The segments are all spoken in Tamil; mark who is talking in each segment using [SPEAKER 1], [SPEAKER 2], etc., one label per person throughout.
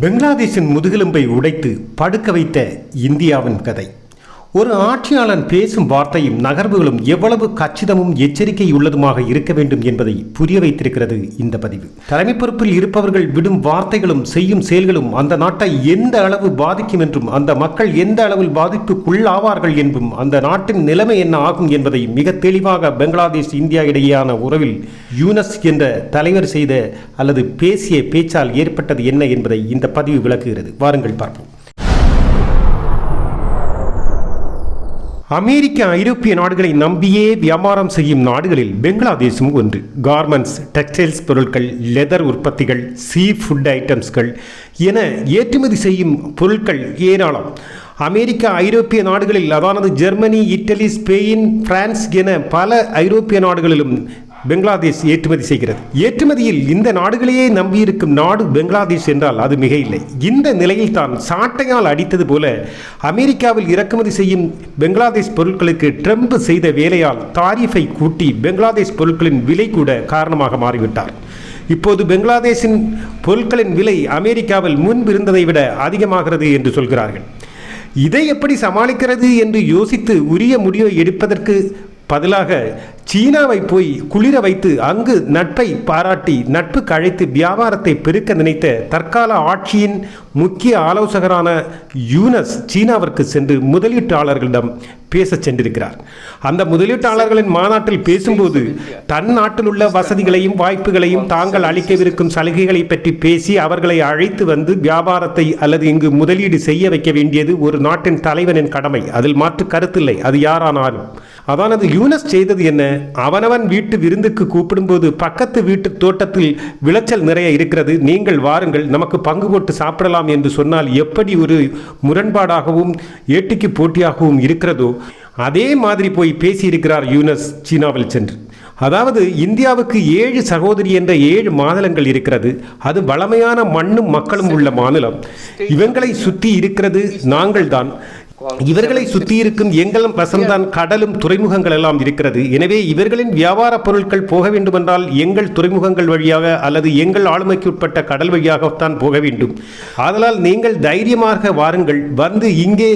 [SPEAKER 1] பெங்களாதேஷின் முதுகெலும்பை உடைத்து படுக்க வைத்த இந்தியாவின் கதை. ஒரு ஆட்சியாளன் பேசும் வார்த்தையும் நகர்வுகளும் எவ்வளவு கச்சிதமும் எச்சரிக்கையுள்ளதுமாக இருக்க வேண்டும் என்பதை புரிய வைத்திருக்கிறது இந்த பதிவு. தலைமை பொறுப்பில் இருப்பவர்கள் விடும் வார்த்தைகளும் செய்யும் செயல்களும் அந்த நாட்டை எந்த அளவு பாதிக்கும் என்றும் அந்த மக்கள் எந்த அளவில் பாதிப்புக்குள்ளாவார்கள் என்றும் அந்த நாட்டின் நிலைமை என்ன ஆகும் என்பதை மிக தெளிவாக பங்களாதேஷ் இந்தியா இடையேயான உறவில் யூனஸ் என்ற தலைவர் செய்த அல்லது பேசிய பேச்சால் ஏற்பட்டது என்ன என்பதை இந்த பதிவு விளக்குகிறது. வாருங்கள் பார்ப்போம். அமெரிக்க ஐரோப்பிய நாடுகளை நம்பியே வியாபாரம் செய்யும் நாடுகளில் பெங்களாதேசும் ஒன்று. கார்மெண்ட்ஸ் டெக்ஸ்டைல்ஸ் பொருட்கள் லெதர் உற்பத்திகள் சீ ஃபுட் ஐட்டம்ஸ்கள் என ஏற்றுமதி செய்யும் பொருட்கள் ஏராளம். அமெரிக்க ஐரோப்பிய நாடுகளில் அதானது ஜெர்மனி இட்டலி ஸ்பெயின் பிரான்ஸ் என பல ஐரோப்பிய நாடுகளிலும் பெங்களாதேஷ் ஏற்றுமதி செய்கிறது. ஏற்றுமதியில் இந்த நாடுகளையே நம்பியிருக்கும் நாடு பெங்களாதேஷ் என்றால் அது மிக இல்லை இந்த நிலையில் தான் சாட்டையால் அடித்தது போல அமெரிக்காவில் இறக்குமதி செய்யும் பெங்களாதேஷ் பொருட்களுக்கு ட்ரம்ப் செய்த வேலையால் தாரிஃபை கூட்டி பெங்களாதேஷ் பொருட்களின் விலை கூட காரணமாக மாறிவிட்டார். இப்போது பெங்களாதேஷின் பொருட்களின் விலை அமெரிக்காவில் முன்பிருந்ததை விட அதிகமாகிறது என்று சொல்கிறார்கள். இதை எப்படி சமாளிக்கிறது என்று யோசித்து உரிய முடிவை எடுப்பதற்கு பதிலாக சீனாவை போய் குளிர வைத்து அங்கு நட்பை பாராட்டி நட்பு கழைத்து வியாபாரத்தை பெருக்க நினைத்த தற்கால ஆட்சியின் முக்கிய ஆலோசகரான யூனஸ் சீனாவிற்கு சென்று முதலீட்டாளர்களிடம் பேசச் சென்றிருக்கிறார். அந்த முதலீட்டாளர்களின் மாநாட்டில் பேசும்போது தன் நாட்டில் உள்ள வசதிகளையும் வாய்ப்புகளையும் தாங்கள் அளிக்கவிருக்கும் சலுகைகளை பற்றி பேசி அவர்களை அழைத்து வந்து வியாபாரத்தை அல்லது இங்கு முதலீடு செய்ய வைக்க வேண்டியது ஒரு நாட்டின் தலைவனின் கடமை. அதில் மாற்று கருத்தில்லை அது யாரானாலும். அதானது யூனஸ் செய்தது என்ன? அவனவன் வீட்டு விருந்துக்கு கூப்பிடும்போது பக்கத்து வீட்டு தோட்டத்தில் விளைச்சல் நிறைய இருக்கிறது. நீங்கள் வாருங்கள் நமக்கு பங்கு போட்டு சாப்பிடலாம் என்று சொன்னால் எப்படி ஒரு முரண்பாடாகவும் ஏட்டிக்கு போட்டியாகவும் இருக்கிறதோ அதே மாதிரி போய் பேசியிருக்கிறார் யூனஸ் சீனாவில் சென்று. அதாவது இந்தியாவுக்கு ஏழு சகோதரி என்ற ஏழு மாநிலங்கள் இருக்கிறது. அது வளமையான மண்ணும் மக்களும் உள்ள மாநிலம். இவங்களை சுற்றி இருக்கிறது நாங்கள்தான். இவர்களை சுற்றி இருக்கும் எங்கள் வசம்தான் கடலும் துறைமுகங்கள் எல்லாம் இருக்கிறது. எனவே இவர்களின் வியாபார பொருட்கள் போக வேண்டுமென்றால் எங்கள் துறைமுகங்கள் வழியாக அல்லது எங்கள் ஆளுமைக்கு உட்பட்ட கடல் வழியாகத்தான் போக வேண்டும். ஆதலால் நீங்கள் தைரியமாக வாருங்கள். வந்து இங்கே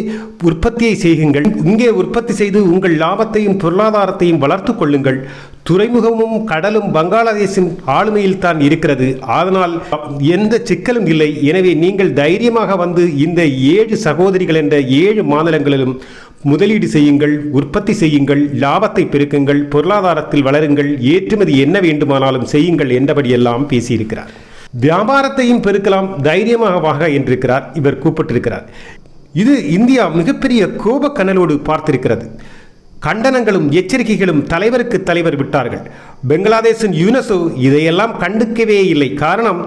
[SPEAKER 1] உற்பத்தியை செய்யுங்கள். இங்கே உற்பத்தி செய்து உங்கள் லாபத்தையும் பொருளாதாரத்தையும் வளர்த்து கொள்ளுங்கள். துறைமுகமும் கடலும் பங்களாதேஷின் ஆளுமையில் தான் இருக்கிறது. அதனால் எந்த சிக்கலும் இல்லை. எனவே நீங்கள் தைரியமாக வந்து இந்த ஏழு சகோதரிகள் என்ற ஏழு மாநிலங்களிலும் முதலீடு செய்யுங்கள் உற்பத்தி செய்யுங்கள் லாபத்தை பெருக்குங்கள் பொருளாதாரத்தில் வளருங்கள் ஏற்றுமதி என்ன வேண்டுமானாலும் செய்யுங்கள் என்றபடியெல்லாம் பேசியிருக்கிறார். வியாபாரத்தையும் பெருக்கலாம் தைரியமாக வாக என்றிருக்கிறார் இவர் கூப்பிட்டிருக்கிறார். இது இந்தியா மிகப்பெரிய கோபக்கனலோடு பார்த்திருக்கிறது. கண்டனங்களும் எச்சரிக்கைகளும் தலைவருக்கு தலைவர் விட்டார்கள். பெங்களாதேஷின் யுனெசோ இதையெல்லாம் கண்டுக்கவே இல்லை. காரணம்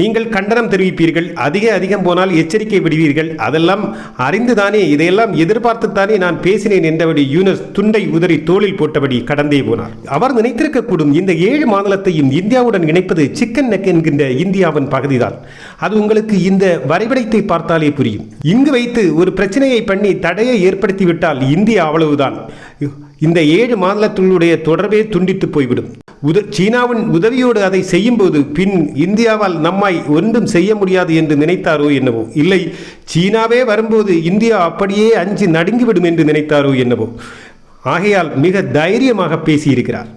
[SPEAKER 1] நீங்கள் கண்டனம் தெரிவிப்பீர்கள் அதிக அதிகம் போனால் எச்சரிக்கை விடுவீர்கள். அதெல்லாம் அறிந்துதானே இதையெல்லாம் எதிர்பார்த்துத்தானே நான் பேசினேன் என்றபடி யூனஸ் துண்டை உதறி தோளில் போட்டபடி கடந்தே போனார். அவர் நினைத்திருக்கக்கூடும் இந்த ஏழு மாநிலத்தையும் இந்தியாவுடன் இணைப்பது சிக்கன் நெக் என்கின்ற இந்தியாவின் பகுதிதான். அது உங்களுக்கு இந்த வரைபடத்தை பார்த்தாலே புரியும். இங்கு வைத்து ஒரு பிரச்சனையை பண்ணி தடையை ஏற்படுத்திவிட்டால் இந்தியா அவ்வளவுதான். இந்த ஏழு மாநிலத்தினுடைய தொடர்பே துண்டித்து போய்விடும். உத சீனாவின் உதவியோடு அதை செய்யும்போது பின் இந்தியாவால் நம்மை ஒன்றும் செய்ய முடியாது என்று நினைத்தாரோ என்னவோ. இல்லை சீனாவே வரும்போது இந்தியா அப்படியே அஞ்சு நடுங்கிவிடும் என்று நினைத்தாரோ என்னவோ. ஆகையால் மிக தைரியமாக பேசியிருக்கிறார்.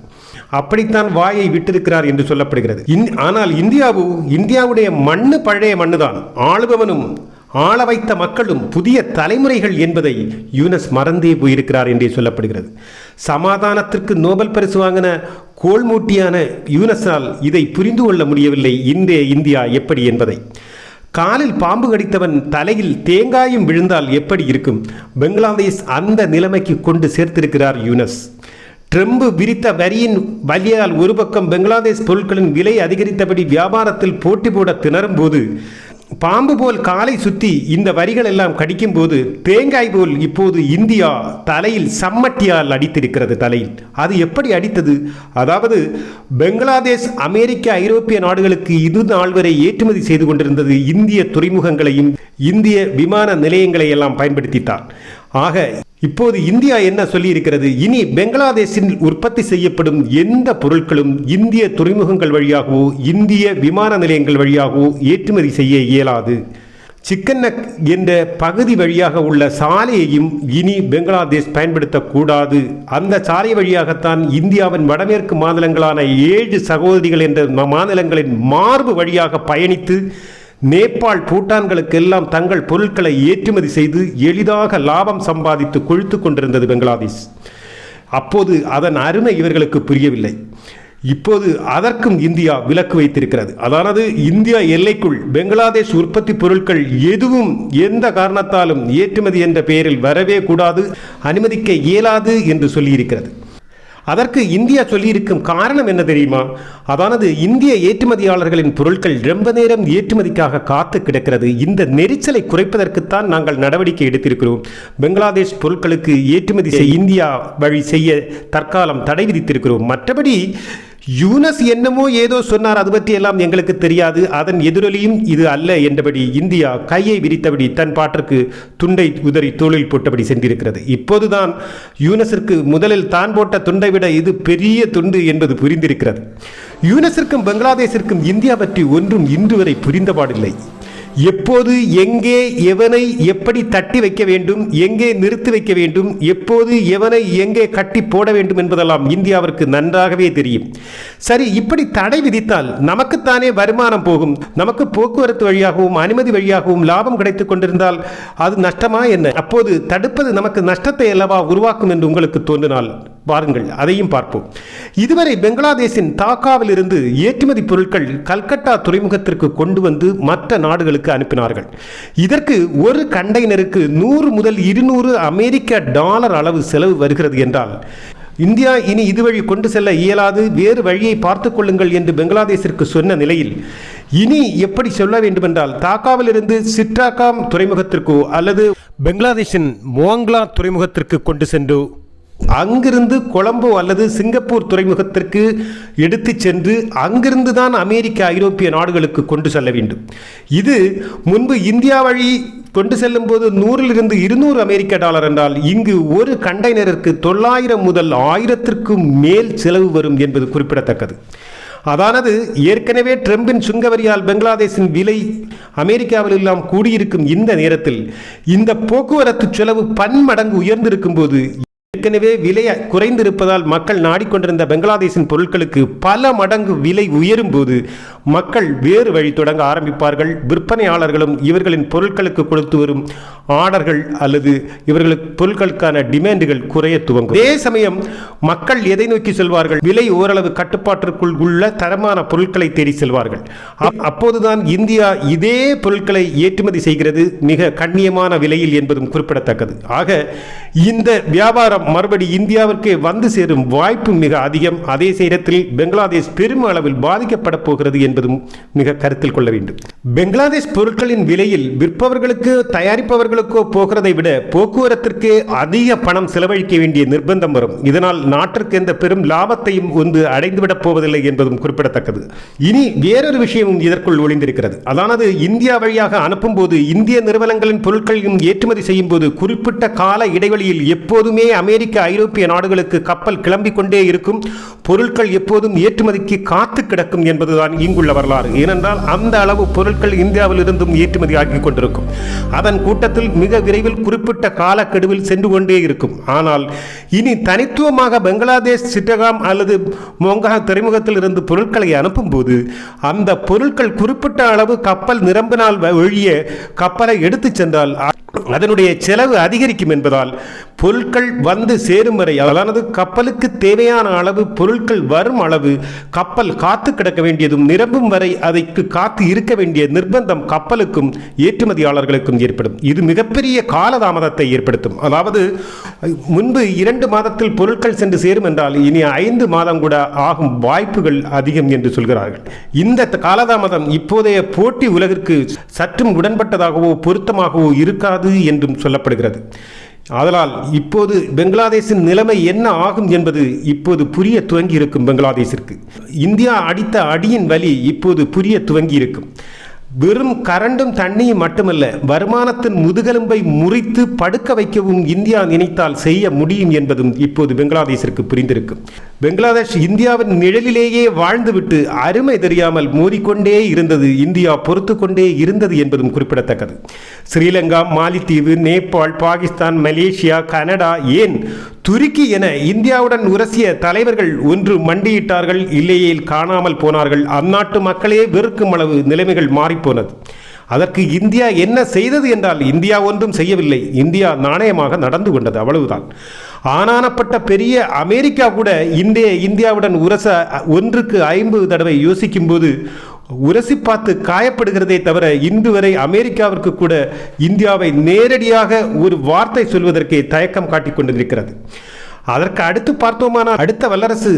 [SPEAKER 1] அப்படித்தான் வாயை விட்டிருக்கிறார் என்று சொல்லப்படுகிறது. ஆனால் இந்தியாவு இந்தியாவுடைய மண்ணு பழைய மண்ணுதான். ஆளுபவனும் ஆள வைத்த மக்களும் புதிய தலைமுறைகள் என்பதை யூனஸ் மறந்தே போயிருக்கிறார் என்றே சொல்லப்படுகிறது. சமாதானத்திற்கு நோபல் பரிசு வாங்கின கோல்மூட்டியான யூனஸால் இதை புரிந்து கொள்ள முடியவில்லை. இன்றைய இந்தியா எப்படி என்பதை. காலில் பாம்பு கடித்தவன் தலையில் தேங்காயும் விழுந்தால் எப்படி இருக்கும்? பெங்களாதேஷ் அந்த நிலைமைக்கு கொண்டு சேர்த்திருக்கிறார் யூனஸ். ட்ரம்ப் விரித்த வரியின் வலியால் ஒரு பக்கம் பெங்களாதேஷ் பொருட்களின் விலை அதிகரித்தபடி வியாபாரத்தில் போட்டி போட திணறும் போது பாம்பு போல் காலை சுத்தி இந்த வரிகள் எல்லாம் கடிக்கும் போது தேங்காய் போல் இப்போது இந்தியா தலையில் சம்மட்டியால் அடித்திருக்கிறது தலையில். அது எப்படி அடித்தது? அதாவது பெங்களாதேஷ் அமெரிக்க ஐரோப்பிய நாடுகளுக்கு இது நாள் வரை ஏற்றுமதி செய்து கொண்டிருந்தது இந்திய துறைமுகங்களையும் இந்திய விமான நிலையங்களை எல்லாம் பயன்படுத்தித்தான். ஆக இப்போது இந்தியா என்ன சொல்லியிருக்கிறது? இனி பெங்களாதேஷில் உற்பத்தி செய்யப்படும் எந்த பொருட்களும் இந்திய துறைமுகங்கள் வழியாகவோ இந்திய விமான நிலையங்கள் வழியாகவோ ஏற்றுமதி செய்ய இயலாது. சிக்கன்னக் என்ற பகுதி வழியாக உள்ள சாலையையும் இனி பெங்களாதேஷ் பயன்படுத்தக்கூடாது. அந்த சாலை வழியாகத்தான் இந்தியாவின் வடமேற்கு மாநிலங்களான ஏழு சகோதரிகள் என்ற மாநிலங்களின் மார்பு வழியாக பயணித்து நேபாள் பூட்டான்களுக்கெல்லாம் தங்கள் பொருட்களை ஏற்றுமதி செய்து எளிதாக லாபம் சம்பாதித்து கொழுத்து கொண்டிருந்தது பெங்களாதேஷ். அப்போது அதன் அருமை இவர்களுக்கு புரியவில்லை. இப்போது அதற்கும் இந்தியா விலக்கு வைத்திருக்கிறது. அதானது இந்தியா எல்லைக்குள் பெங்களாதேஷ் உற்பத்தி பொருட்கள் எதுவும் எந்த காரணத்தாலும் ஏற்றுமதி என்ற பெயரில் வரவே கூடாது அனுமதிக்க இயலாது என்று சொல்லியிருக்கிறது. அதற்கு இந்தியா சொல்லியிருக்கும் காரணம் என்ன தெரியுமா? அதானது இந்திய ஏற்றுமதியாளர்களின் பொருட்கள் ரொம்ப நேரம் ஏற்றுமதிக்காக காத்து கிடக்கிறது. இந்த நெரிச்சலை குறைப்பதற்குத்தான் நாங்கள் நடவடிக்கை எடுத்திருக்கிறோம். பெங்களாதேஷ் பொருட்களுக்கு ஏற்றுமதி செய்ய இந்தியா வழி செய்ய தற்காலம் தடை விதித்திருக்கிறோம். மற்றபடி யூனஸ் என்னமோ ஏதோ சொன்னார் அது பற்றி எல்லாம் எங்களுக்கு தெரியாது. அதன் எதிரொலியும் இது அல்ல என்றபடி இந்தியா கையை விரித்தபடி தன் பாட்டிற்கு துண்டை உதறி தோளில் போட்டபடி சென்றிருக்கிறது. இப்போதுதான் யூனஸிற்கு முதலில் தான் போட்ட துண்டை விட இது பெரிய துண்டு என்பது புரிந்திருக்கிறது. யூனஸிற்கும் பங்களாதேஷிற்கும் இந்தியா பற்றி ஒன்றும் இன்று வரை புரிந்தபாடில்லை. எப்போது எங்கே எவனை எப்படி தட்டி வைக்க வேண்டும் எங்கே நிறுத்தி வைக்க வேண்டும் எப்போது எவனை எங்கே கட்டி போட வேண்டும் என்பதெல்லாம் இந்தியாவிற்கு நன்றாகவே தெரியும். சரி இப்படி தடை விதித்தால் நமக்குத்தானே வருமானம் போகும்? நமக்கு போக்குவரத்து வழியாகவும் அனுமதி வழியாகவும் லாபம் கிடைத்துக் கொண்டிருந்தால் அது நஷ்டமா என்ன? அப்போது தடுப்பது நமக்கு நஷ்டத்தை அல்லவா உருவாக்கும் என்று உங்களுக்கு தோன்றினால்? பாருங்கள் அதையும் பார்ப்போம். இதுவரை பெங்களாதேஷின் தாக்காவில் இருந்து ஏற்றுமதி பொருட்கள் கல்கட்டா துறைமுகத்திற்கு கொண்டு வந்து மற்ற நாடுகளுக்கு அனுப்பினார்கள். இதற்கு ஒரு கண்டெய்னருக்கு நூறு முதல் இருநூறு அமெரிக்க டாலர் அளவு செலவு வருகிறது என்றால் இந்தியா இனி இதுவழி கொண்டு செல்ல இயலாது வேறு வழியை பார்த்து கொள்ளுங்கள் என்று பங்களாதேஷிற்கு சொன்ன நிலையில் இனி எப்படி சொல்ல வேண்டுமென்றால் தாக்காவிலிருந்து சிட்ராகாம் துறைமுகத்திற்கோ அல்லது பெங்களாதேஷின் மோங்லா துறைமுகத்திற்கு கொண்டு சென்று அங்கிருந்து கொலம்போ அல்லது சிங்கப்பூர் துறைமுகத்திற்கு எடுத்து சென்று அங்கிருந்து தான் அமெரிக்க ஐரோப்பிய நாடுகளுக்கு கொண்டு செல்ல வேண்டும். இது முன்பு இந்தியா வழி கொண்டு செல்லும் போது நூறிலிருந்து இருநூறு அமெரிக்க டாலர் என்றால் இங்கு ஒரு கண்டெய்னருக்கு தொள்ளாயிரம் முதல் ஆயிரத்திற்கும் மேல் செலவு வரும் என்பது குறிப்பிடத்தக்கது. அதானது ஏற்கனவே ட்ரம்பின் சுங்கவரியால் பங்களாதேஷின் விலை அமெரிக்காவில் எல்லாம் கூடியிருக்கும் இந்த நேரத்தில் இந்த போக்குவரத்து செலவு பன்மடங்கு உயர்ந்திருக்கும் போது ஏற்கனவே விலை குறைந்திருப்பதால் மக்கள் நாடிக்கொண்டிருந்த பங்களாதேஷின் பொருட்களுக்கு பல மடங்கு விலை உயரும் போது மக்கள் வேறு வழி தொடங்க ஆரம்பிப்பார்கள். விற்பனையாளர்களும் இவர்களின் பொருட்களுக்கு கொடுத்து வரும் ஆர்டர்கள் அல்லது இவர்களுக்கு பொருட்களுக்கான டிமாண்டுகள் குறைய துவங்கும். அதே சமயம் மக்கள் எதை நோக்கி செல்வார்கள்? விலை ஓரளவு கட்டுப்பாட்டிற்குள் உள்ள தரமான பொருட்களை தேடி செல்வார்கள். அப்போதுதான் இந்தியா இதே பொருட்களை ஏற்றுமதி செய்கிறது. மிக கண்ணியமான விலையில் என்பதும் குறிப்பிடத்தக்கது. ஆக இந்த வியாபாரம் மறுபடி இந்தியாவிற்கு வந்து சேரும் வாய்ப்பு மிக அதிகம். அதே நேரத்தில் பெங்களாதேஷ் பெரும் அளவில் பாதிக்கப்பட போகிறது என்பதும் மிக கருத்தில் கொள்ள வேண்டும். பங்களாதேஷ் பொருட்களின் விலையில் விற்பவர்களுக்கு தயாரிப்பவர்களுக்கோ போகிறதை விட போக்குவரத்திற்கு அதிக பணம் செலவழிக்க வேண்டிய நிர்பந்தம் வரும். இதனால் நாட்டிற்கு எந்த பெரும் லாபத்தையும் ஒன்று அடைந்துவிடப் போவதில்லை என்பதும் குறிப்பிடத்தக்கது. இனி வேறொரு விஷயமும் இதற்குள் ஒளிந்திருக்கிறது. அதானது இந்தியா வழியாக அனுப்பும் போது இந்திய நிறுவனங்களின் பொருட்களையும் ஏற்றுமதி செய்யும் போது குறிப்பிட்ட கால இடைவெளியில் எப்போதுமே அமெரிக்க ஐரோப்பிய நாடுகளுக்கு கப்பல் கிளம்பிக் கொண்டே இருக்கும். பொருட்கள் எப்போதும் ஏற்றுமதிக்கு காத்து கிடக்கும் என்பதுதான் இங்குள்ள வரலாறு. ஏனென்றால் அந்த அளவு பொருட்கள் இந்தியாவில் இருந்தும் ஏற்றுமதி ஆகி கொண்டிருக்கும். அதன் கூட்டத்தில் மிக விரைவில் குறிப்பிட்ட காலக்கெடுவில் சென்று கொண்டே இருக்கும். ஆனால் இனி தனித்துவமாக பங்களாதேஷ் சிட்டகாம் அல்லது மொங்கா துறைமுகத்தில் இருந்து பொருட்களை அனுப்பும்போது அந்த பொருட்கள் குறிப்பிட்ட அளவு கப்பல் நிரம்பினால் ஒழிய கப்பலை எடுத்துச் சென்றால் அதனுடைய செலவு அதிகரிக்கும் என்பதால் பொருட்கள் வந்து சேரும் வரை அதானது கப்பலுக்கு தேவையான அளவு பொருட்கள் வரும் அளவு கப்பல் காத்து கிடக்க வேண்டியதும் நிரம்பும் வரை அதைக்கு காத்து இருக்க வேண்டிய நிர்பந்தம் கப்பலுக்கும் ஏற்றுமதியாளர்களுக்கும் ஏற்படும். இது மிகப்பெரிய காலதாமதத்தை ஏற்படுத்தும். அதாவது முன்பு இரண்டு மாதத்தில் பொருட்கள் சென்று சேரும் என்றால் இனி ஐந்து மாதம் கூட ஆகும் வாய்ப்புகள் அதிகம் என்று சொல்கிறார்கள். இந்த காலதாமதம் இப்போதைய போட்டி உலகிற்கு சற்றும் உடன்பட்டதாகவோ பொருத்தமாகவோ இருக்காது என்றும் சொல்லப்படுகிறது. ஆதலால் இப்போது பெங்களாதேஷின் நிலைமை என்ன ஆகும் என்பது இப்போது புரிய துவங்கி இருக்கும் பெங்களாதேஷிற்கு. இந்தியா அடித்த அடியின் வலி இப்போது புரிய துவங்கி இருக்கும் வெறும் கரண்டும் தண்ணியும் மட்டுமல்ல வருமானத்தின் முதுகெலும்பை முறித்து படுக்க வைக்கவும் இந்தியா நினைத்தால் செய்ய முடியும் என்பதும் இப்போது பங்களாதேஷிற்கு புரிந்திருக்கும் பெங்களாதேஷ் இந்தியாவின் நிழலிலேயே வாழ்ந்துவிட்டு அருமை தெரியாமல் மூறிக்கொண்டே இருந்தது இந்தியா பொறுத்து கொண்டே இருந்தது என்பதும் குறிப்பிடத்தக்கது. ஸ்ரீலங்கா மாலித்தீவு நேபாள் பாகிஸ்தான் மலேசியா கனடா ஏன் துருக்கி என இந்தியாவுடன் உரசிய தலைவர்கள் ஒன்று மண்டியிட்டார்கள் இல்லையேல் காணாமல் போனார்கள். அந்நாட்டு மக்களே வெறுக்கும் அளவு நிலைமைகள் மாறி மாறிப்போனது அதற்கு இந்தியா என்ன செய்தது என்றால் இந்தியா ஒன்றும் செய்யவில்லை. இந்தியா நாணயமாக நடந்து கொண்டது அவ்வளவுதான். ஆனானப்பட்ட பெரிய அமெரிக்கா கூட இந்திய இந்தியாவுடன் உரச ஒன்றுக்கு ஐம்பது தடவை யோசிக்கும்போது உரசி பார்த்து காயப்படுகிறதே தவிர இன்று வரை அமெரிக்காவிற்கு கூட இந்தியாவை நேரடியாக ஒரு வார்த்தை சொல்வதற்கே தயக்கம் காட்டிக் கொண்டிருக்கிறது. அதற்கு அடுத்து பார்த்தோமானால் அடுத்த வல்லரசு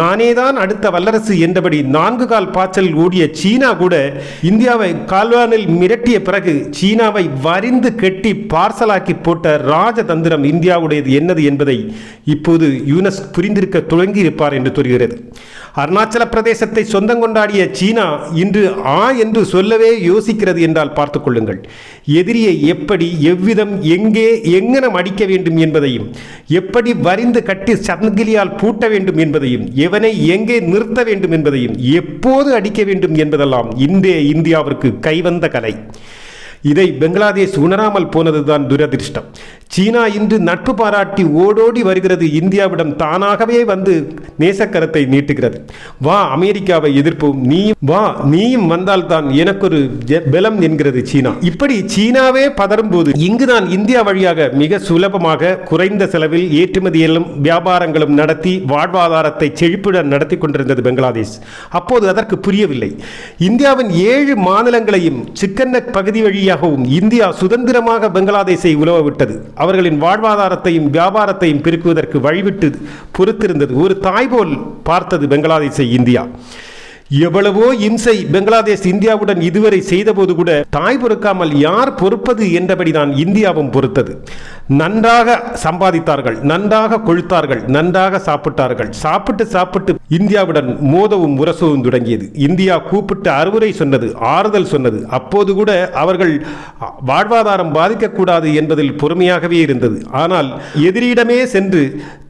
[SPEAKER 1] நானே தான் அடுத்த வல்லரசு என்றபடி நான்கு கால் பாய்ச்சல் ஓடிய சீனா கூட இந்தியாவை கால்வானில் மிரட்டிய பிறகு சீனாவை வரிந்து கெட்டி பார்சலாக்கி போட்ட ராஜதந்திரம் இந்தியாவுடையது என்னது என்பதை இப்போது யூனஸ் புரிந்திருக்க துவங்கியிருப்பார் என்று தெரிகிறது. அருணாச்சல பிரதேசத்தை சொந்தம் கொண்டாடிய சீனா இன்று ஆ என்று சொல்லவே யோசிக்கிறது என்றால் பார்த்துக் கொள்ளுங்கள். எதிரியை எப்படி எவ்விதம் எங்கே எங்கனம் அடிக்க வேண்டும் என்பதையும் எப்படி வரிந்து கட்டி சங்கிலியால் பூட்ட வேண்டும் என்பதையும் எவனை எங்கே நிறுத்த வேண்டும் என்பதையும் எப்போது அடிக்க வேண்டும் என்பதெல்லாம் இன்றைய இந்தியாவிற்கு கைவந்த கலை. இதை பங்களாதேஷ் உணராமல் போனதுதான் துரதிர்ஷ்டம். சீனா இன்று நட்பு பாராட்டி ஓடோடி வருகிறது. இந்தியாவிடம் தானாகவே வந்து நேசக்கரத்தை நீட்டுகிறது. வா அமெரிக்காவை எதிர்ப்போம். நீயும் வா நீயும் வந்தால்தான் எனக்கொரு பலம் என்கிறது சீனா. இப்படி சீனாவே பதறும் போது இங்குதான் இந்தியா வழியாக மிக சுலபமாக குறைந்த செலவில் ஏற்றுமதியிலும் வியாபாரங்களும் நடத்தி வாழ்வாதாரத்தை செழிப்புடன் நடத்தி கொண்டிருந்தது பெங்களாதேஷ். அப்போது அதற்கு புரியவில்லை. இந்தியாவின் ஏழு மாநிலங்களையும் சிக்கன்ன பகுதி வழியாகவும் இந்தியா சுதந்திரமாக பங்களாதேஷை உலவ விட்டது. அவர்களின் வாழ்வாதாரத்தையும் வியாபாரத்தையும் பெருக்குவதற்கு வழிவிட்டு பொறுத்திருந்தது. ஒரு தாய் போல் பார்த்தது பெங்களாதேஷை இந்தியா. எவ்வளவோ இம்சை பெங்களாதேஷ் இந்தியாவுடன் இதுவரை செய்தபோது கூட தாய் பொறுக்காமல் யார் பொறுப்பது என்றபடிதான் இந்தியாவும் பொறுத்தது. நன்றாக சம்பாதித்தார்கள் நன்றாக கொழுத்தார்கள் நன்றாக சாப்பிட்டார்கள். சாப்பிட்டு சாப்பிட்டு இந்தியாவுடன் மோதவும் உரசவும் தொடங்கியது. இந்தியா கூப்பிட்டு அறுவுரை சொன்னது ஆறுதல் சொன்னது. அப்போது கூட அவர்கள் வாழ்வாதாரம் பாதிக்கக்கூடாது என்பதில் பொறுமையாகவே இருந்தது. ஆனால் எதிரியிடமே சென்று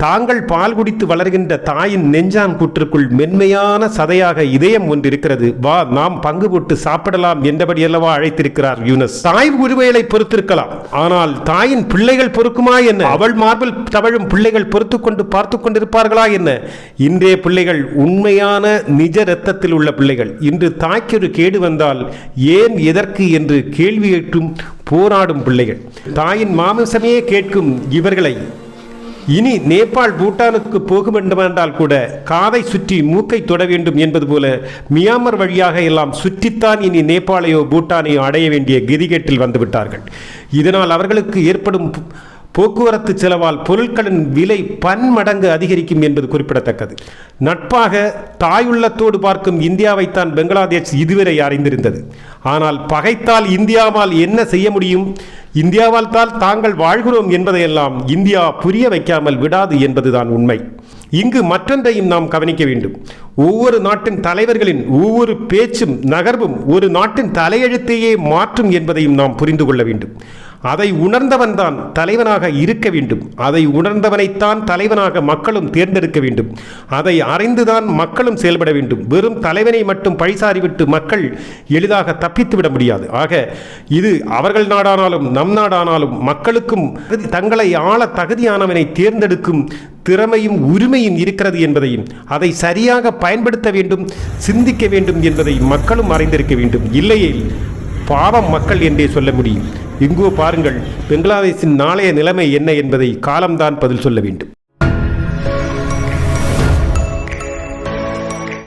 [SPEAKER 1] தாங்கள் பால் குடித்து வளர்கின்ற தாயின் நெஞ்சான் கூற்றுக்குள் மென்மையான சதையாக இதை ஒன்று இருக்கிறது வா நாம் பங்கு போட்டு சாப்பிடலாம் என்றபடி அல்லவா அழைத்திருக்கிறார் யூனஸ். தாய் உருவேலை பொறுத்திருக்கலாம். ஆனால் தாயின் பிள்ளைகள் பொறுக்குமா என்ன? அவள் மார்பில் தவழும் பிள்ளைகள் பொறுத்து கொண்டு பார்த்து கொண்டிருப்பார்களா என்ன? இன்றைய பிள்ளைகள் உண்மையான நிஜ ரத்தத்தில் உள்ள பிள்ளைகள். இன்று தாய்க்கு ஒரு கேடு வந்தால் ஏன் எதற்கு என்று கேள்வி கேட்டும் போராடும் பிள்ளைகள். தாயின் மாமிசமே கேட்கும் இவர்களை இனி நேபாள் பூட்டானுக்கு போக வேண்டுமென்றால் கூட காதை சுற்றி மூக்கை தொட வேண்டும் என்பது போல மியான்மர் வழியாக எல்லாம் சுற்றித்தான் இனி நேபாளையோ பூட்டானையோ அடைய வேண்டிய கதிகேட்டில் வந்துவிட்டார்கள். இதனால் அவர்களுக்கு ஏற்படும் போக்குவரத்து செலவால் பொருட்களின் விலை பன்மடங்கு அதிகரிக்கும் என்பது குறிப்பிடத்தக்கது. நட்பாக தாயுள்ளத்தோடு பார்க்கும் இந்தியாவைத்தான் பெங்களாதேஷ் இதுவரை அறிந்திருந்தது. ஆனால் பகைத்தால் இந்தியாவால் என்ன செய்ய முடியும்? இந்தியாவால் தான் தாங்கள் வாழ்கிறோம் என்பதையெல்லாம் இந்தியா புரிய வைக்காமல் விடாது என்பதுதான் உண்மை. இங்கு மற்றொன்றையும் நாம் கவனிக்க வேண்டும். ஒவ்வொரு நாட்டின் தலைவர்களின் ஒவ்வொரு பேச்சும் நகர்வும் ஒரு நாட்டின் தலையெழுத்தையே மாற்றும் என்பதையும் நாம் புரிந்து கொள்ள வேண்டும். அதை உணர்ந்தவன்தான் தலைவனாக இருக்க வேண்டும். அதை உணர்ந்தவனைத்தான் தலைவனாக மக்களும் தேர்ந்தெடுக்க வேண்டும். அதை அறிந்துதான் மக்களும் செயல்பட வேண்டும். வெறும் தலைவனை மட்டும் பழிசாரிவிட்டு மக்கள் எளிதாக தப்பித்து விட முடியாது. ஆக இது அவர்கள் நாடானாலும் நம் நாடானாலும் மக்களுக்கும் தங்களை ஆள தகுதியானவனை தேர்ந்தெடுக்கும் திறமையும் உரிமையும் இருக்கிறது என்பதையும் அதை சரியாக பயன்படுத்த வேண்டும் சிந்திக்க வேண்டும் என்பதை மக்களும் அறிந்திருக்க வேண்டும். இல்லையே பாவம் மக்கள் என்றே சொல்ல முடியும். இங்கோ பாருங்கள் பங்களாதேஷின் நாளைய நிலைமை என்ன என்பதை காலம்தான் பதில் சொல்ல வேண்டும்.